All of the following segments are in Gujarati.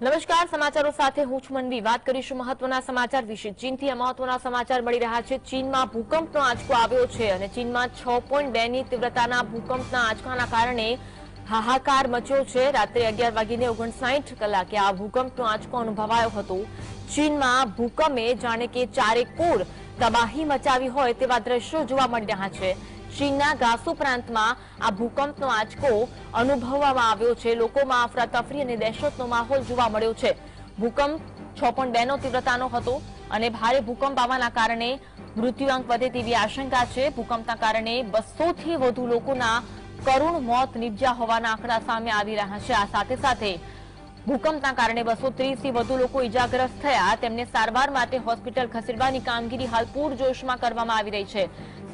નમસ્કાર, સમાચારો સાથે હું છું વાત કરીશું મહત્વના સમાચાર વિશે. ચીનથી મહત્વના સમાચાર મળી રહ્યા છે. ચીનમાં ભૂકંપનો આંચકો આવ્યો છે અને ચીનમાં છ પોઈન્ટની તીવ્રતાના ભૂકંપના આંચકાના કારણે હાહાકાર મચ્યો છે. રાત્રે અગિયાર વાગીને ઓગણસાઠ કલાકે આ ભૂકંપનો આંચકો અનુભવાયો હતો. ચીનમાં ભૂકંપે જાણે કે ચારેકોર તબાહી મચાવી હોય તેવા દ્રશ્યો જોવા મળી રહ્યા છે. ચીનના ગાસુ પ્રાંતમાં આ ભૂકંપનો આંચકો અનુભવવામાં આવ્યો છે. લોકોમાં અફરાતફરી અને દહેશતનો માહોલ જોવા મળ્યો છે. ભૂકંપ છ પોઈન્ટ બે તીવ્રતાનો હતો અને ભારે ભૂકંપ આવવાના કારણે મૃત્યુઆંક વધે તેવી આશંકા છે. ભૂકંપના કારણે બસોથી વધુ લોકોના કરુણ મોત નીપજ્યા હોવાના આંકડા સામે આવી રહ્યા છે. આ સાથે સાથે ભૂકંપના કારણે બસો થી વધુ લોકો ઇજાગ્રસ્ત થયા. તેમને સારવાર માટે હોસ્પિટલ ખસેડવાની કામગીરી હાલ પૂરજોશમાં કરવામાં આવી રહી છે.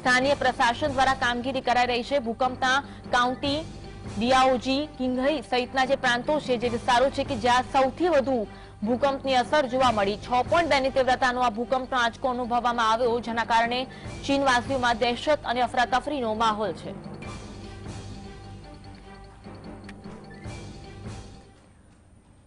સ્થાનીય પ્રશાસન દ્વારા કામગીરી કરાઈ રહી છે. ભૂકંપના કાઉન્ટી દિયાઓજી કિંઘઈ સહિતના જે પ્રાંતો છે, જે વિસ્તારો છે કે જ્યાં સૌથી વધુ ભૂકંપની અસર જોવા મળી. છ પોઈન્ટ બેની તીવ્રતાનો આ ભૂકંપનો આંચકો અનુભવવામાં આવ્યો, જેના કારણે ચીનવાસીઓમાં દહેશત અને અફરાતફરીનો માહોલ છે.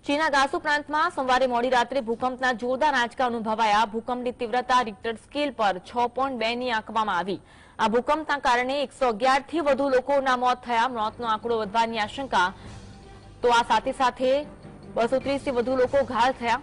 ચીના ગાસુ પ્રાંતમાં સોમવારે મોડી રાત્રે ભૂકંપના જોરદાર આંચકા અનુભવાયા. ભૂકંપની તીવ્રતા રિક્ટર સ્કેલ પર છ પોઈન્ટ બે ની આંકવામાં આવી. આ ભૂકંપના કારણે એકસો થી વધુ લોકોના મોત થયા. મોતનો આંકડો વધવાની આશંકા તો આ સાથે સાથે બસો થી વધુ લોકો ઘાયલ થયા.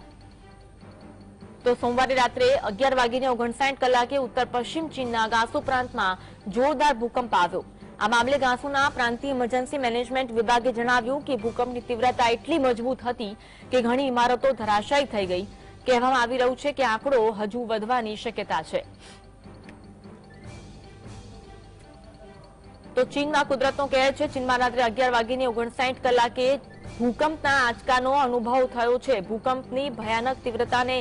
તો સોમવારે રાત્રે અગિયાર વાગીને ઓગણસાઠ કલાકે ઉત્તર પશ્ચિમ ચીનના ગાસુ પ્રાંતમાં જોરદાર ભૂકંપ આવ્યો. આ મામલે ગાંસુના પ્રાંતીય ઇમરજન્સી મેનેજમેન્ટ વિભાગે જણાવ્યું કે ભૂકંપની તીવ્રતા એટલી મજબૂત હતી કે ઘણી ઇમારતો ધરાશાયી થઈ ગઈ. કહેવામાં આવી રહ્યું છે કે આંકડો હજુ વધવાની શક્યતા છે. તો ચીનમાં કુદરતનો કહેર છે. ચીનમાં રાત્રે અગિયાર વાગીને ઓગણસાઠ કલાકે ભૂકંપના આંચકાનો અનુભવ થયો છે. ભૂકંપની ભયાનક તીવ્રતાને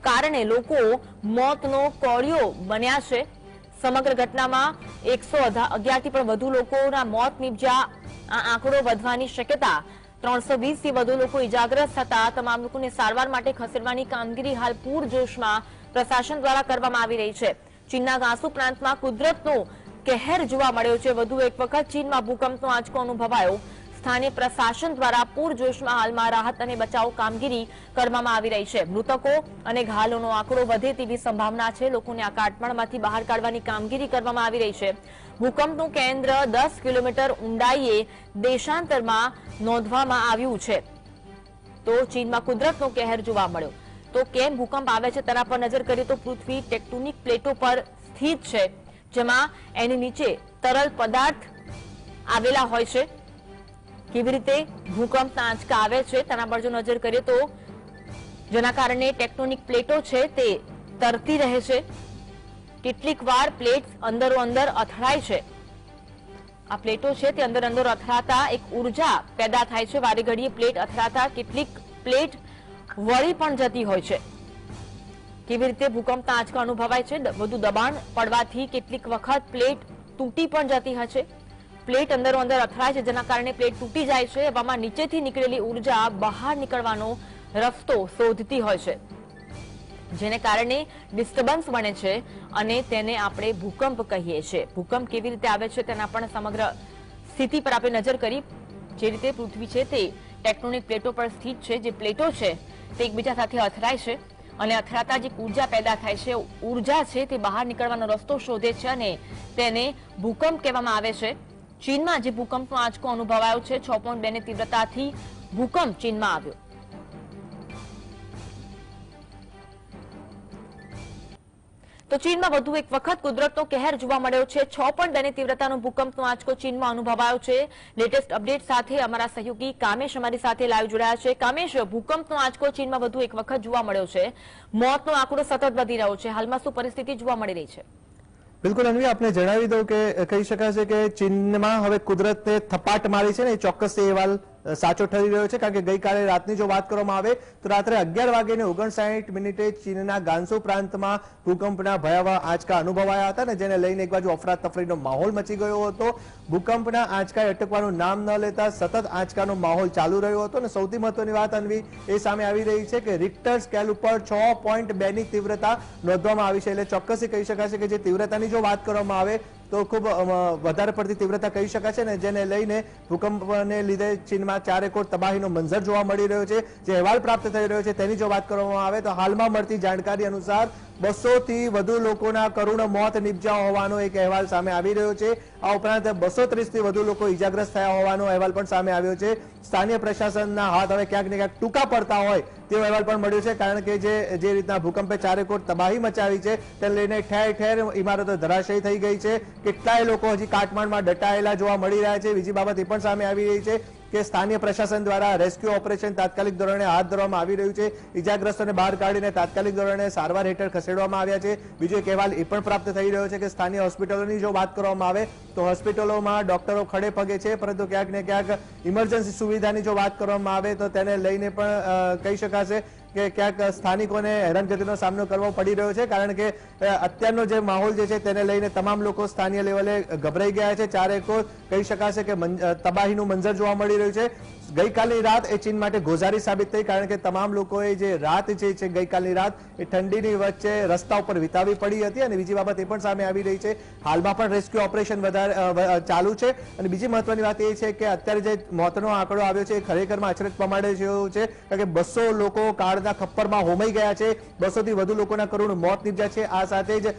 કારણે લોકો મોતનો કોળિયો બન્યા છે. સમગ્ર ઘટનામાં એકસો અગિયારથી પણ વધુ લોકોના મોત નીપજ્યા. આ આંકડો વધવાની શક્યતા ત્રણસો થી વધુ લોકો ઇજાગ્રસ્ત થતા તમામ લોકોને સારવાર માટે ખસેડવાની કામગીરી હાલ પૂરજોશમાં પ્રશાસન દ્વારા કરવામાં આવી રહી છે. ચીનના ગાંસુ પ્રાંતમાં કુદરતનો કહેર જોવા મળ્યો છે. વધુ એક વખત ચીનમાં ભૂકંપનો આંચકો અનુભવાયો. સ્થાનિય પ્રશાસન દ્વારા પૂરજોશમાં હાલમાં રાહત અને બચાવ કામગીરી કરવામાં આવી રહી છે. મૃતકો અને ઘાયલોનો આંકડો વધે તેવી સંભાવના છે. લોકોને આ કાટમાળમાંથી બહાર કાઢવાની કામગીરી કરવામાં આવી રહી છે. ભૂકંપનું કેન્દ્ર દસ કિલોમીટર ઊંડાઈએ દેશાંતરમાં નોંધવામાં આવ્યું છે. તો ચીનમાં કુદરતનો કહેર જોવા મળ્યો. તો કેમ ભૂકંપ આવે છે તેના પર નજર કરીએ તો પૃથ્વી ટેક્ટોનિક પ્લેટો પર સ્થિત છે, જેમાં એની નીચે તરલ પદાર્થ આવેલા હોય છે. કેવી રીતે ભૂકંપના આંચકા આવે છે તેના પર જો નજર કરીએ તો જેના કારણે ટેક્ટોનિક પ્લેટો છે તે તરતી રહે છે. કેટલીક વાર પ્લેટ અંદરો અંદર અથડાય છે. આ પ્લેટો છે તે અંદર અંદર અથડાતા એક ઊર્જા પેદા થાય છે. વારે ઘડીએ પ્લેટ અથડાતા કેટલીક પ્લેટ વળી પણ જતી હોય છે. કેવી રીતે ભૂકંપના આંચકા અનુભવાય છે? વધુ દબાણ પડવાથી કેટલીક વખત પ્લેટ તૂટી પણ જતી હશે પ્લેટ અંદરો અંદર અથડાય છે, જેના કારણે પ્લેટ તૂટી જાય છે એવામાં નીચેથી નીકળેલી ઊર્જા બહાર નીકળવાનો રસ્તો શોધતી હોય છે, જેને કારણે ડિસ્ટર્બન્સ બને છે અને તેને આપણે ભૂકંપ કહીએ છીએ. ભૂકંપ કેવી રીતે આવે છે તેના પણ સમગ્ર સ્થિતિ પર આપણે નજર કરી. જે રીતે પૃથ્વી છે તે ટેક્ટોનિક પ્લેટો પર સ્થિત છે, જે પ્લેટો છે તે એકબીજા સાથે અથડાય છે અને અથડાતા જે ઊર્જા પેદા થાય છે. ઊર્જા છે તે બહાર નીકળવાનો રસ્તો શોધે છે અને તેને ભૂકંપ કહેવામાં આવે છે. ચીનમાં આજે ભૂકંપનો આંચકો અનુભવાયો છે, છ પોઈન્ટ બે ની તીવ્રતાથી ભૂકંપ ચીનમાં આવ્યો. તો ચીનમાં વધુ એક વખત કુદરતનો કહેર જોવા મળ્યો છે. છ પોઈન્ટ બે ની તીવ્રતાનો ભૂકંપનો આંચકો ચીનમાં અનુભવાયો છે. લેટેસ્ટ અપડેટ સાથે અમારા સહયોગી કામેશ અમારી સાથે લાઈવ જોડાયા છે. કામેશ, ભૂકંપનો આંચકો ચીનમાં વધુ એક વખત જોવા મળ્યો છે. મોતનો આંકડો સતત વધી રહ્યો છે. હાલમાં શું પરિસ્થિતિ જોવા મળી રહી છે? બિલકુલ, અન્વી, આપને જણાવી દઉં કે, કહી શકાશે કે ચીનમાં હવે કુદરતને થપાટ મારી છે ને ચોક્કસ એ અહેવાલ સાચો ઠરી રહ્યો છે કારણ કે ગઈકાલે રાતની જો વાત કરવામાં આવે, તો રાત્રે અગિયાર વાગ્યે ઓગણસાઠ મિનિટે ચીનના ગાંસુ પ્રાંતમાં ભૂકંપના ભયાવહ આંચકા અનુભવાયા હતા ને જેને લઈને એક બાજુ અફરાતફરીનો માહોલ મચી ગયો હતો. ભૂકંપના આંચકાએ અટકવાનું નામ ન લેતા સતત આંચકાનો માહોલ ચાલુ રહ્યો હતો અને સૌથી મહત્વની વાત અનવી એ સામે આવી રહી છે કે રિક્ટર સ્કેલ ઉપર છ પોઈન્ટ બેની તીવ્રતા નોંધવામાં આવી છે. એટલે ચોક્કસથી કહી શકાશે કે જે તીવ્રતાની જો વાત કરવામાં આવે તો ખૂબ વધારે પડતી તીવ્રતા કહી શકાય છે ને, જેને લઈને ભૂકંપને લીધે ચીનમાં ચારેકોર તબાહીનો મંઝર જોવા મળી રહ્યો છે. જે અહેવાલ પ્રાપ્ત થઈ રહ્યો છે તેની જો વાત કરવામાં આવે તો હાલમાં મળતી જાણકારી અનુસાર બસો થી વધુ લોકોના કરુણ મોત નિપજ્યા હોવાનો એક અહેવાલ સામે આવી રહ્યો છે. આ ઉપરાંત બસો થી વધુ લોકો ઈજાગ્રસ્ત થયા હોવાનો અહેવાલ પણ સામે આવ્યો છે. સ્થાનિય પ્રશાસનના હાથ હવે ક્યાંક ને ક્યાંક ટૂંકા પડતા હોય તેવો અહેવાલ પણ મળ્યો છે, કારણ કે જે રીતના ભૂકંપે ચારેકોર તબાહી મચાવી છે, તેને લઈને ઠેર ઠેર ઇમારતો ધરાશયી થઈ ગઈ છે. કેટલાય લોકો હજી કાટમાળમાં દટાયેલા જોવા મળી રહ્યા છે. બીજી બાબત એ પણ સામે આવી રહી છે કે સ્થાનિય પ્રશાસન દ્વારા રેસ્ક્યુ ઓપરેશન તાત્કાલિક ધોરણે હાથ ધરવામાં આવી રહ્યું છે. ઇજાગ્રસ્તોને બહાર કાઢીને તાત્કાલિક ધોરણે સારવાર હેઠળ ખસેડવામાં આવ્યા છે. બીજો એક અહેવાલ એ પણ પ્રાપ્ત થઈ રહ્યો છે કે સ્થાનિય હોસ્પિટલોની જો વાત કરવામાં આવે, તો હોસ્પિટલોમાં ડોક્ટરો ખડે પગે છે, પરંતુ ક્યાંક ને ક્યાંક ઇમરજન્સી સુવિધાની જો વાત કરવામાં આવે, તો તેને લઈને પણ કહી શકાશે કે ક્યાંક સ્થાનિકોને હેરાનગતિનો સામનો કરવો પડી રહ્યો છે, કારણ કે અત્યારનો જે માહોલ જે છે તેને લઈને તમામ લોકો સ્થાનિય લેવલે ગભરાઈ ગયા છે. ચારેકો કહી શકાશે કે તબાહીનું મંજર જોવા મળી રહ્યું છે. ગઈકાલની રાત એ ચીન માટે ગોઝારી સાબિત થઈ કારણ કે તમામ લોકોએ જે રાત જે છે ગઈકાલની રાત એ ઠંડીની વચ્ચે રસ્તા ઉપર વિતાવી પડી હતી અને બીજી બાબત એ પણ સામે આવી રહી છે. હાલમાં પણ રેસ્ક્યુ ઓપરેશન વધારે ચાલુ છે અને બીજી મહત્વની વાત એ છે કે અત્યારે જે મોતનો આંકડો આવ્યો છે એ ખરેખરમાં અચરજ પમાડે જેવો છે કારણ કે બસો લોકો કાળના ખપ્પરમાં હોમાઈ ગયા છે. બસોથી વધુ લોકોના કરુણ મોત નીપજ્યા છે. આ સાથે જ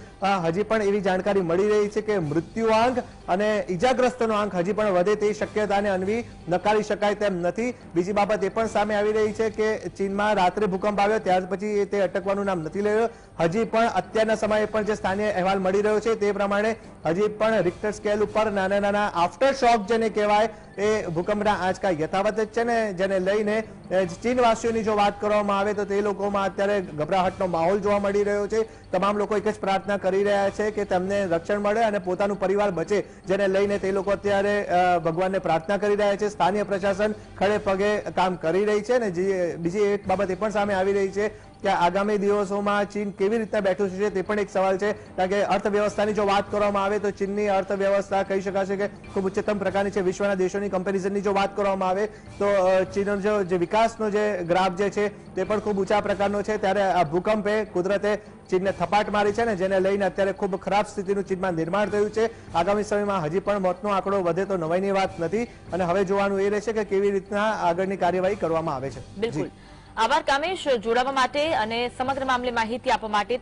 હજી પણ એવી જાણકારી મળી રહી છે કે મૃત્યુ આંક અને ઈજાગ્રસ્તનો આંક હજી પણ વધે તે શક્યતાને અન્વી નકારી શકાય તેમ નથી. બીજી બાબત એ પણ સામે આવી રહી છે કે ચીનમાં રાત્રે ભૂકંપ આવ્યો, ત્યાર પછી તે અટકવાનું નામ નથી લઈ હજી પણ અત્યારના સમયે પણ જે સ્થાનીય અહેવાલ મળી રહ્યો છે તે પ્રમાણે હજી પણ રિક્ટર સ્કેલ ઉપર નાના નાના આફ્ટર શોક જેને કહેવાય, એ ભૂકંપના આંચકા યથાવત જ છે ને, જેને લઈને ચીનવાસીઓની જો વાત કરવામાં આવે તો તે લોકોમાં અત્યારે ગભરાહટનો માહોલ જોવા મળી રહ્યો છે. તમામ લોકો એક જ પ્રાર્થના કરી રહ્યા છે કે તેમને રક્ષણ મળે અને પોતાનું પરિવાર બચે, જેને લઈને તે લોકો અત્યારે ભગવાનને પ્રાર્થના કરી રહ્યા છે. સ્થાનિય પ્રશાસન ખડે પગે કામ કરી રહી છે અને બીજી એક બાબત એ પણ સામે આવી રહી છે કે આગામી દિવસોમાં ચીન કેવી રીતના બેઠું છે તે પણ એક સવાલ છે. કારણ કે અર્થવ્યવસ્થાની જો વાત કરવામાં આવે તો ચીનની અર્થવ્યવસ્થા કહી શકાશે કે ખૂબ ઉચ્ચતમ પ્રકારની છે. વિશ્વના દેશોની કમ્પેરિઝનની જો વાત કરવામાં આવે તો ચીનનો જે વિકાસનો જે ગ્રાફ જે છે તે પણ ખૂબ ઊંચા પ્રકારનો છે. ત્યારે આ ભૂકંપે કુદરતે ચીનને થપાટ મારી છે ને જેને લઈને અત્યારે ખૂબ ખરાબ સ્થિતિનું ચીનમાં નિર્માણ થયું છે. આગામી સમયમાં હજી પણ મોતનો આંકડો વધે તો નવાઈની વાત નથી. અને હવે જોવાનું એ રહેશે કે કેવી રીતના આગળની કાર્યવાહી કરવામાં આવે છે. બિલકુલ. આભાર કામેશ. જોડાવા માટે અને સમગ્ર મામલે માહિતી આપવા માટે